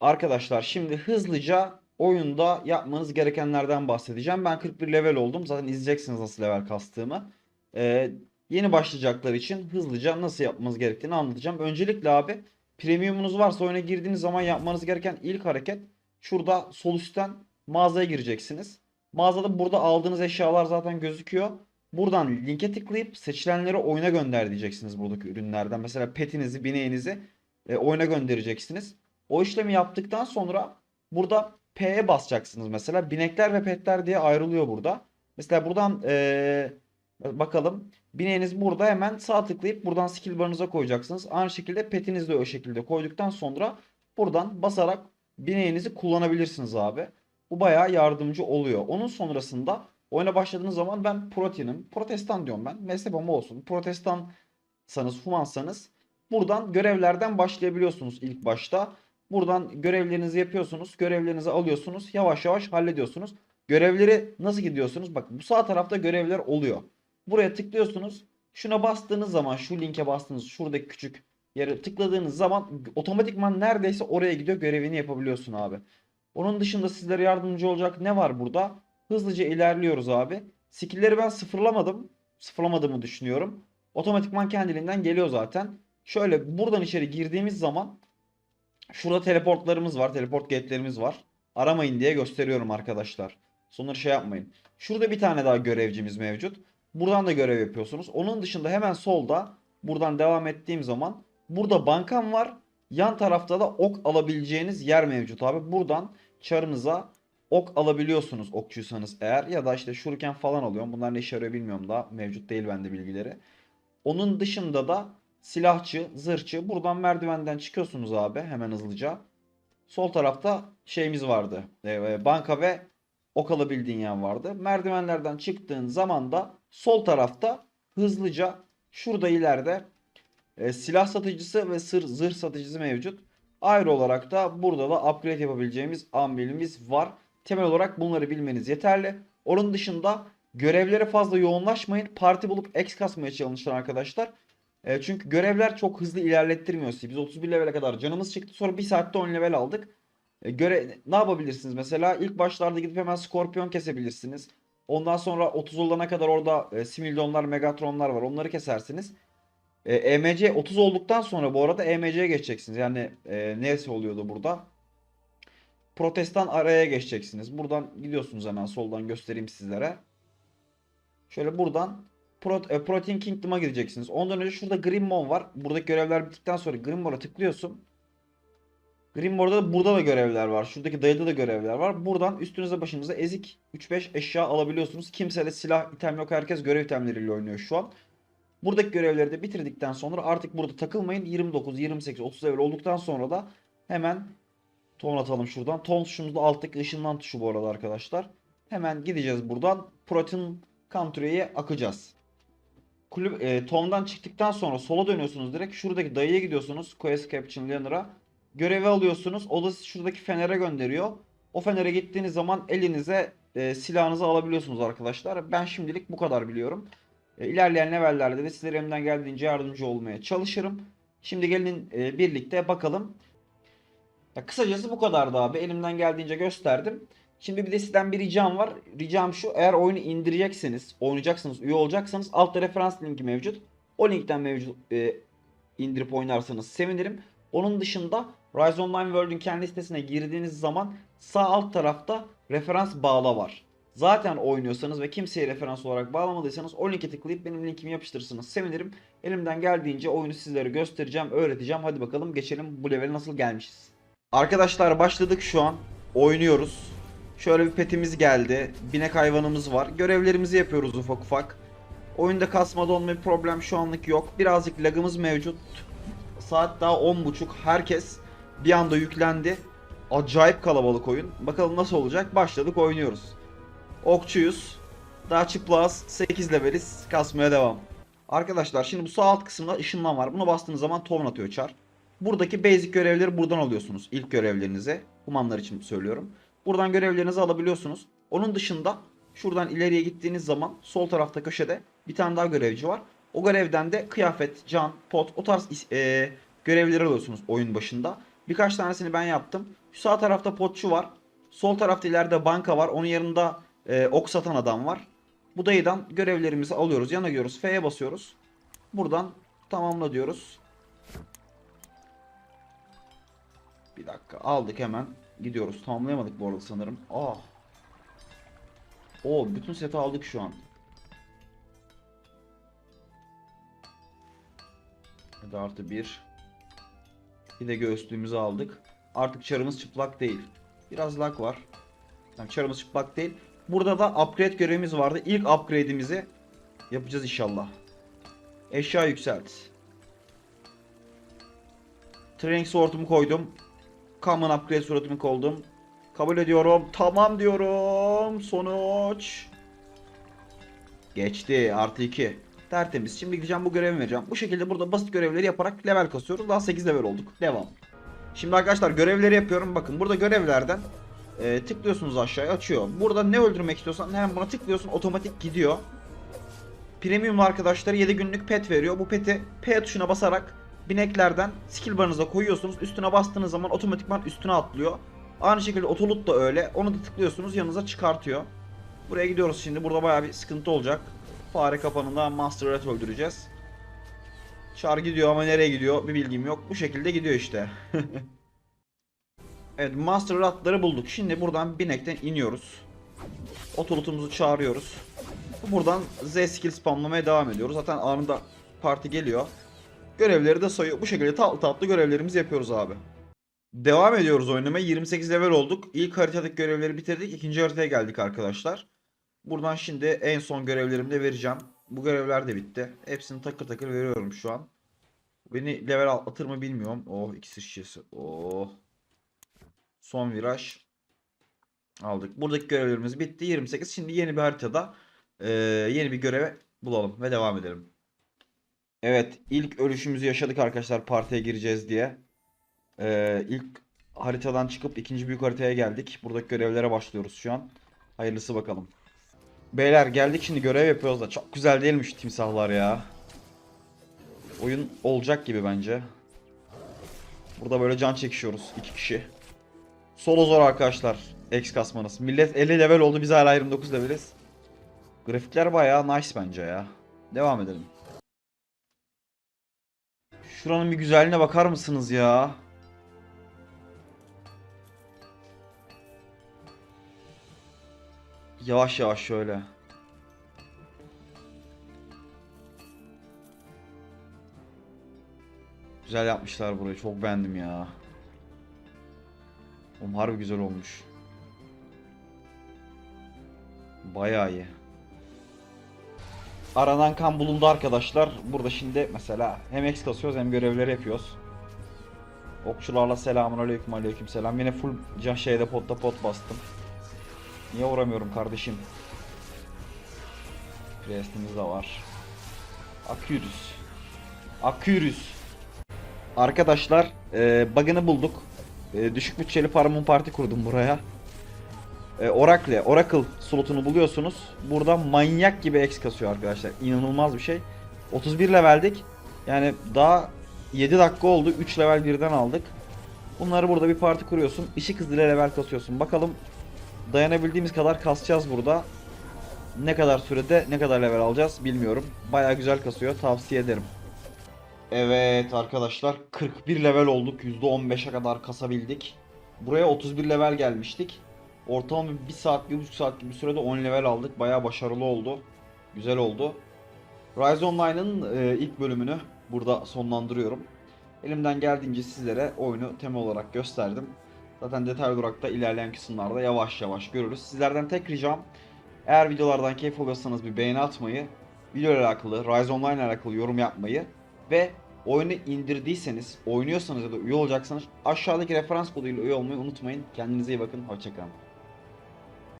Arkadaşlar şimdi hızlıca oyunda yapmanız gerekenlerden bahsedeceğim. Ben 41 level oldum. Zaten izleyeceksiniz nasıl level kastığımı. Ee, yeni başlayacaklar için hızlıca nasıl yapmanız gerektiğini anlatacağım. Öncelikle abi premiumunuz varsa oyuna girdiğiniz zaman yapmanız gereken ilk hareket şurada sol üstten mağazaya gireceksiniz. Mağazada burada aldığınız eşyalar zaten gözüküyor. Buradan linke tıklayıp seçilenleri oyuna gönder diyeceksiniz buradaki ürünlerden. Mesela petinizi, bineğinizi e, oyuna göndereceksiniz. O işlemi yaptıktan sonra burada P'ye basacaksınız mesela. Binekler ve petler diye ayrılıyor burada. Mesela buradan eee, bakalım. Bineğiniz burada hemen sağ tıklayıp buradan skill barınıza koyacaksınız. Aynı şekilde petinizi de o şekilde koyduktan sonra buradan basarak bineğinizi kullanabilirsiniz abi. Bu bayağı yardımcı oluyor. Onun sonrasında oyuna başladığınız zaman ben protenim. Protestan diyorum ben. Mezhebim olsun. Protestansanız, humansanız buradan görevlerden başlayabiliyorsunuz ilk başta. Buradan görevlerinizi yapıyorsunuz. Görevlerinizi alıyorsunuz. Yavaş yavaş hallediyorsunuz. Görevleri nasıl gidiyorsunuz? Bak bu sağ tarafta görevler oluyor. Buraya tıklıyorsunuz. Şuna bastığınız zaman şu linke bastığınız şuradaki küçük yere tıkladığınız zaman otomatikman neredeyse oraya gidiyor görevini yapabiliyorsun abi. Onun dışında sizlere yardımcı olacak ne var burada? Hızlıca ilerliyoruz abi. Skill'leri ben sıfırlamadım. Sıfırlamadığımı düşünüyorum. Otomatikman kendiliğinden geliyor zaten. Şöyle buradan içeri girdiğimiz zaman Şurada teleportlarımız var. Teleport gate'lerimiz var. Aramayın diye gösteriyorum arkadaşlar. Sonra şey yapmayın. Şurada bir tane daha görevcimiz mevcut. Buradan da görev yapıyorsunuz. Onun dışında hemen solda buradan devam ettiğim zaman burada bankam var. Yan tarafta da ok alabileceğiniz yer mevcut abi. Buradan çarınıza ok alabiliyorsunuz okçuysanız eğer. Ya da işte şuriken falan alıyorum. Bunlar ne işe yarıyor bilmiyorum daha. Mevcut değil bende bilgileri. Onun dışında da silahçı, zırhçı. Buradan merdivenden çıkıyorsunuz abi hemen hızlıca. Sol tarafta şeyimiz vardı. E, banka ve ok alabildiğin yer vardı. Merdivenlerden çıktığın zaman da sol tarafta hızlıca şurada ileride e, silah satıcısı ve sır, zırh satıcısı mevcut. Ayrı olarak da burada da upgrade yapabileceğimiz ambilimiz var. Temel olarak bunları bilmeniz yeterli. Onun dışında görevlere fazla yoğunlaşmayın. Parti bulup X kasmaya çalışın arkadaşlar. E, çünkü görevler çok hızlı ilerlettirmiyor sizi. Biz 31 levele kadar canımız çıktı. Sonra 1 saatte 10 level aldık. E, göre ne yapabilirsiniz mesela? İlk başlarda gidip hemen skorpiyon kesebilirsiniz. Ondan sonra 30 olana kadar orada e, Simildonlar, Megatronlar var. Onları kesersiniz. E, EMC 30 olduktan sonra bu arada EMC'ye geçeceksiniz. Yani e, neresi oluyordu burada? Protestan araya geçeceksiniz. Buradan gidiyorsunuz hemen soldan göstereyim sizlere. Şöyle buradan Pro, e, Protein Kingdom'a gideceksiniz. Ondan önce şurada Grimmon var. Buradaki görevler bittikten sonra Grimmon'a tıklıyorsun. Grimmon'da da burada da görevler var. Şuradaki dayıda da görevler var. Buradan üstünüze başınıza ezik 3-5 eşya alabiliyorsunuz. Kimse de silah item yok. Herkes görev itemleriyle oynuyor şu an. Buradaki görevleri de bitirdikten sonra artık burada takılmayın. 29, 28, 30 level olduktan sonra da hemen ton atalım şuradan. Ton tuşumuz da alttaki ışınlan tuşu bu arada arkadaşlar. Hemen gideceğiz buradan. Protein Country'ye akacağız kulüp e, Tom'dan çıktıktan sonra sola dönüyorsunuz direkt. Şuradaki dayıya gidiyorsunuz. Quest Caption Leonard'a. Görevi alıyorsunuz. O da şuradaki fenere gönderiyor. O fenere gittiğiniz zaman elinize e, silahınızı alabiliyorsunuz arkadaşlar. Ben şimdilik bu kadar biliyorum. E, ilerleyen levellerde de sizlere elimden geldiğince yardımcı olmaya çalışırım. Şimdi gelin e, birlikte bakalım. Ya kısacası bu kadardı abi. Elimden geldiğince gösterdim. Şimdi bir de sizden bir ricam var. Ricam şu eğer oyunu indirecekseniz, oynayacaksınız, üye olacaksanız altta referans linki mevcut. O linkten mevcut e, indirip oynarsanız sevinirim. Onun dışında Rise Online World'ün kendi sitesine girdiğiniz zaman sağ alt tarafta referans bağla var. Zaten oynuyorsanız ve kimseye referans olarak bağlamadıysanız o linke tıklayıp benim linkimi yapıştırırsanız sevinirim. Elimden geldiğince oyunu sizlere göstereceğim, öğreteceğim. Hadi bakalım geçelim bu levele nasıl gelmişiz. Arkadaşlar başladık şu an. Oynuyoruz. Şöyle bir petimiz geldi. Binek hayvanımız var. Görevlerimizi yapıyoruz ufak ufak. Oyunda kasma donma bir problem şu anlık yok. Birazcık lagımız mevcut. Saat daha 10.30. Herkes bir anda yüklendi. Acayip kalabalık oyun. Bakalım nasıl olacak. Başladık oynuyoruz. Okçuyuz. Daha çıplağız. 8 leveliz. Kasmaya devam. Arkadaşlar şimdi bu sağ alt kısımda ışınlan var. Buna bastığınız zaman ton atıyor çar. Buradaki basic görevleri buradan alıyorsunuz. İlk görevlerinizi. Humanlar için söylüyorum. Buradan görevlerinizi alabiliyorsunuz. Onun dışında şuradan ileriye gittiğiniz zaman sol tarafta köşede bir tane daha görevci var. O görevden de kıyafet, can, pot o tarz e, görevleri alıyorsunuz oyun başında. Birkaç tanesini ben yaptım. Şu sağ tarafta potçu var. Sol tarafta ileride banka var. Onun yanında e, ok satan adam var. Bu dayıdan görevlerimizi alıyoruz. Yana gidiyoruz. F'ye basıyoruz. Buradan tamamla diyoruz. Bir dakika aldık hemen. Gidiyoruz. Tamamlayamadık bu arada sanırım. Aa. Oo bütün seti aldık şu an. Hadi artı bir. Bir de göğüslüğümüzü aldık. Artık çarımız çıplak değil. Biraz lag var. Yani çarımız çıplak değil. Burada da upgrade görevimiz vardı. İlk upgrade'imizi yapacağız inşallah. Eşya yükselt. Training sword'umu koydum. Common upgrade suratımı koydum. Kabul ediyorum. Tamam diyorum. Sonuç. Geçti. Artı 2. Tertemiz. Şimdi gideceğim bu görevi vereceğim. Bu şekilde burada basit görevleri yaparak level kasıyoruz. Daha 8 level olduk. Devam. Şimdi arkadaşlar görevleri yapıyorum. Bakın burada görevlerden e, tıklıyorsunuz aşağıya açıyor. Burada ne öldürmek istiyorsan hemen buna tıklıyorsun otomatik gidiyor. Premium arkadaşları 7 günlük pet veriyor. Bu peti P tuşuna basarak bineklerden skill barınıza koyuyorsunuz. Üstüne bastığınız zaman otomatikman üstüne atlıyor. Aynı şekilde otolut da öyle. Onu da tıklıyorsunuz yanınıza çıkartıyor. Buraya gidiyoruz şimdi. Burada bayağı bir sıkıntı olacak. Fare kapanında Master Rat öldüreceğiz. Char gidiyor ama nereye gidiyor bir bilgim yok. Bu şekilde gidiyor işte. evet Master Rat'ları bulduk. Şimdi buradan binekten iniyoruz. Otolutumuzu çağırıyoruz. Buradan Z skill spamlamaya devam ediyoruz. Zaten anında parti geliyor. Görevleri de sayıyor. Bu şekilde tatlı tatlı görevlerimizi yapıyoruz abi. Devam ediyoruz oynamaya. 28 level olduk. İlk haritadaki görevleri bitirdik. İkinci haritaya geldik arkadaşlar. Buradan şimdi en son görevlerimi de vereceğim. Bu görevler de bitti. Hepsini takır takır veriyorum şu an. Beni level atlatır mı bilmiyorum. Oh ikisi şişesi. Oh. Son viraj. Aldık. Buradaki görevlerimiz bitti. 28. Şimdi yeni bir haritada eee, yeni bir göreve bulalım ve devam edelim. Evet ilk ölüşümüzü yaşadık arkadaşlar partiye gireceğiz diye. Eee ilk haritadan çıkıp ikinci büyük haritaya geldik. Buradaki görevlere başlıyoruz şu an. Hayırlısı bakalım. Beyler geldik şimdi görev yapıyoruz da çok güzel değilmiş timsahlar ya. Oyun olacak gibi bence. Burada böyle can çekişiyoruz iki kişi. Solo zor arkadaşlar. X kasmanız. Millet 50 level oldu biz hala 29 leveliz. Grafikler bayağı nice bence ya. Devam edelim. Şuranın bir güzelliğine bakar mısınız ya? Yavaş yavaş şöyle. Güzel yapmışlar burayı. Çok beğendim ya. Oğlum harbi güzel olmuş. Bayağı iyi. Aranan kan bulundu arkadaşlar. Burada şimdi mesela hem X kasıyoruz hem görevleri yapıyoruz. Okçularla selamun aleyküm aleyküm selam. Yine full can şeyde potta pot bastım. Niye uğramıyorum kardeşim? Priest'imiz de var. Akürüz. Akürüz. Arkadaşlar e, bug'ını bulduk. E, düşük bütçeli Paramount Parti kurdum buraya. E, Oracle, Oracle slotunu buluyorsunuz. Burada manyak gibi X kasıyor arkadaşlar. İnanılmaz bir şey. 31 leveldik. Yani daha 7 dakika oldu. 3 level birden aldık. Bunları burada bir parti kuruyorsun. Işık hızıyla level kasıyorsun. Bakalım dayanabildiğimiz kadar kasacağız burada. Ne kadar sürede ne kadar level alacağız bilmiyorum. Baya güzel kasıyor. Tavsiye ederim. Evet arkadaşlar 41 level olduk. %15'e kadar kasabildik. Buraya 31 level gelmiştik. Ortalama 1 saat 1,5 saat gibi bir sürede 10 level aldık. Baya başarılı oldu. Güzel oldu. Rise Online'ın e, ilk bölümünü burada sonlandırıyorum. Elimden geldiğince sizlere oyunu tema olarak gösterdim. Zaten detaylı olarak da ilerleyen kısımlarda yavaş yavaş görürüz. Sizlerden tek ricam eğer videolardan keyif alıyorsanız bir beğeni atmayı, video ile alakalı, Rise Online ile alakalı yorum yapmayı ve oyunu indirdiyseniz, oynuyorsanız ya da üye olacaksanız aşağıdaki referans koduyla üye olmayı unutmayın. Kendinize iyi bakın, hoşçakalın.